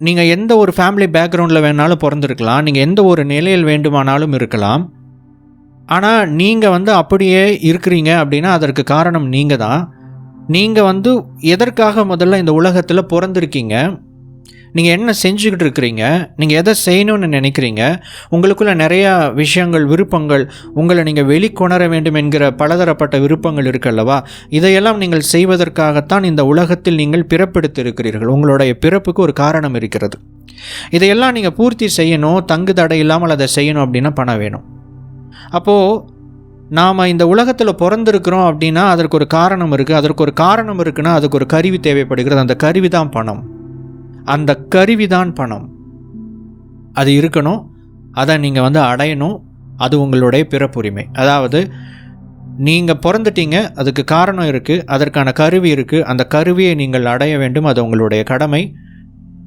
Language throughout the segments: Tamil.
நீங்கள் எந்த ஒரு ஃபேமிலி பேக்ரவுண்டில் வேணாலும் பிறந்திருக்கலாம். நீங்கள் எந்த ஒரு நிலையில் வேண்டுமானாலும் இருக்கலாம். ஆனால் நீங்கள் வந்து அப்படியே இருக்கிறீங்க அப்படின்னா அதற்கு காரணம் நீங்கள் தான் நீங்கள் வந்து எதற்காக முதல்ல இந்த உலகத்தில் பிறந்திருக்கீங்க? நீங்கள் என்ன செஞ்சுக்கிட்டு இருக்கிறீங்க? நீங்கள் எதை செய்யணும்னு நினைக்கிறீங்க? உங்களுக்குள்ள நிறையா விஷயங்கள் விருப்பங்கள் உங்களை நீங்கள் வெளிக்கொணர வேண்டும் என்கிற பலதரப்பட்ட விருப்பங்கள் இருக்கல்லவா இதையெல்லாம் நீங்கள் செய்வதற்காகத்தான் இந்த உலகத்தில் நீங்கள் பிறப்பெடுத்திருக்கிறீர்கள். உங்களுடைய பிறப்புக்கு ஒரு காரணம் இருக்கிறது. இதையெல்லாம் நீங்கள் பூர்த்தி செய்யணும் தங்கு தடை இல்லாமல் அதை செய்யணும் அப்படின்னா பணம் வேணும். அப்போது நாம் இந்த உலகத்தில் பிறந்திருக்கிறோம் அப்படின்னா அதற்கு ஒரு காரணம் இருக்குது அதற்கு ஒரு காரணம் இருக்குன்னா அதுக்கு ஒரு கருவி தேவைப்படுகிறது. அந்த கருவி தான் பணம். அந்த கருவிதான் பணம். அது இருக்கணும் அதை நீங்கள் வந்து அடையணும் அது உங்களுடைய பிறப்புரிமை. அதாவது நீங்கள் பிறந்துட்டீங்க அதுக்கு காரணம் இருக்குது அதற்கான கருவி இருக்குது அந்த கருவியை நீங்கள் அடைய வேண்டும் அது உங்களுடைய கடமை.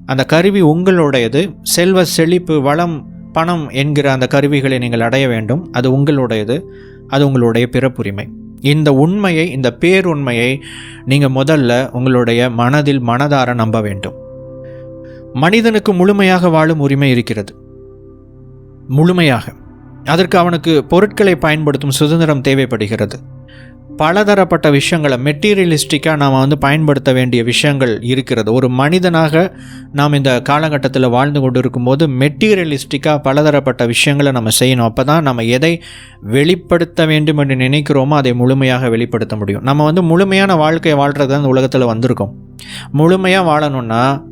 அந்த கருவி உங்களுடையது செல்வ செழிப்பு வளம் பணம் என்கிற அந்த கருவிகளை நீங்கள் அடைய வேண்டும் அது உங்களுடையது அது உங்களுடைய பிறப்புரிமை. இந்த உண்மையை இந்த பேருண்மையை நீங்கள் முதல்ல உங்களுடைய மனதில் மனதார நம்ப வேண்டும். மனிதனுக்கு முழுமையாக வாழும் உரிமை இருக்கிறது. முழுமையாக. அதற்கு அவனுக்கு பொருட்களை பயன்படுத்தும் சுதந்திரம் தேவைப்படுகிறது. பலதரப்பட்ட விஷயங்களை மெட்டீரியலிஸ்டிக்காக நாம் வந்து பயன்படுத்த வேண்டிய விஷயங்கள் இருக்கிறது. ஒரு மனிதனாக நாம் இந்த காலகட்டத்தில் வாழ்ந்து கொண்டு இருக்கும்போது மெட்டீரியலிஸ்டிக்காக பலதரப்பட்ட விஷயங்களை நம்ம செய்யணும். அப்போ தான் நம்ம எதை வெளிப்படுத்த வேண்டும் என்று நினைக்கிறோமோ அதை முழுமையாக வெளிப்படுத்த முடியும். நம்ம வந்து முழுமையான வாழ்க்கையை வாழ்கிறது தான் இந்த உலகத்தில் வந்திருக்கோம். முழுமையாக வாழணும்னா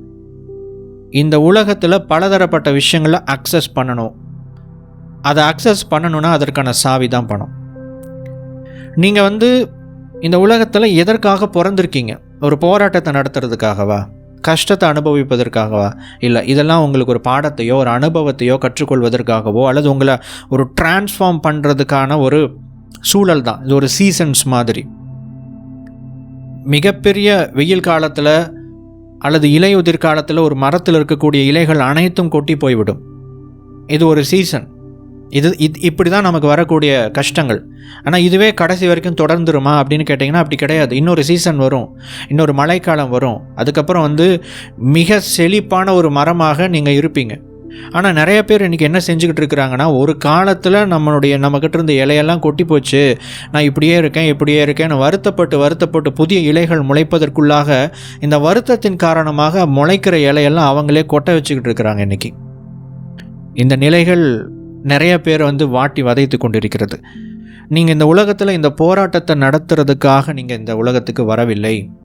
இந்த உலகத்தில் பலதரப்பட்ட விஷயங்களை அக்சஸ் பண்ணணும். அதை அக்சஸ் பண்ணணும்னா அதற்கான சாவி தான் பணம். நீங்கள் வந்து இந்த உலகத்தில் எதற்காக பிறந்திருக்கீங்க? ஒரு போராட்டத்தை நடத்துறதுக்காகவா? கஷ்டத்தை அனுபவிப்பதற்காகவா? இல்லை இதெல்லாம் உங்களுக்கு ஒரு பாடத்தையோ ஒரு அனுபவத்தையோ கற்றுக்கொள்வதற்காகவோ அல்லது உங்களை ஒரு டிரான்ஸ்ஃபார்ம் பண்ணுறதுக்கான ஒரு சூழல் தான் இது ஒரு சீசன்ஸ் மாதிரி. மிகப்பெரிய வெயில் காலத்தில் அல்லது இலையுதிர் காலத்தில் ஒரு மரத்தில் இருக்கக்கூடிய இலைகள் அனைத்தும் கொட்டி போய்விடும். இது ஒரு சீசன் இது இது இப்படி தான் நமக்கு வரக்கூடிய கஷ்டங்கள். ஆனால் இதுவே கடைசி வரைக்கும் தொடர்ந்துருமா அப்படின்னு கேட்டிங்கன்னா அப்படி கிடையாது. இன்னொரு சீசன் வரும். இன்னொரு மழைக்காலம் வரும். அதுக்கப்புறம் வந்து மிக செழிப்பான ஒரு மரமாக நீங்கள் இருப்பீங்க. ஆனால் நிறைய பேர் இன்றைக்கி என்ன செஞ்சுக்கிட்டு இருக்கிறாங்கன்னா ஒரு காலத்தில் நம்மளுடைய நம்மக்கிட்ட இருந்த இலையெல்லாம் கொட்டி போச்சு. நான் இப்படியே இருக்கேன் இப்படியே இருக்கேன் வருத்தப்பட்டு வருத்தப்பட்டு புதிய இலைகள் முளைப்பதற்குள்ளாக இந்த வருத்தத்தின் காரணமாக முளைக்கிற இலையெல்லாம் அவங்களே கொட்டை வச்சுக்கிட்டு இருக்கிறாங்க இன்றைக்கி இந்த நிலைகள் நிறைய பேர் வந்து வாட்டி வதைத்து கொண்டிருக்கிறது. நீங்கள் இந்த உலகத்தில் இந்த போராட்டத்தை நடத்துறதுக்காக நீங்கள் இந்த உலகத்துக்கு வரவில்லை.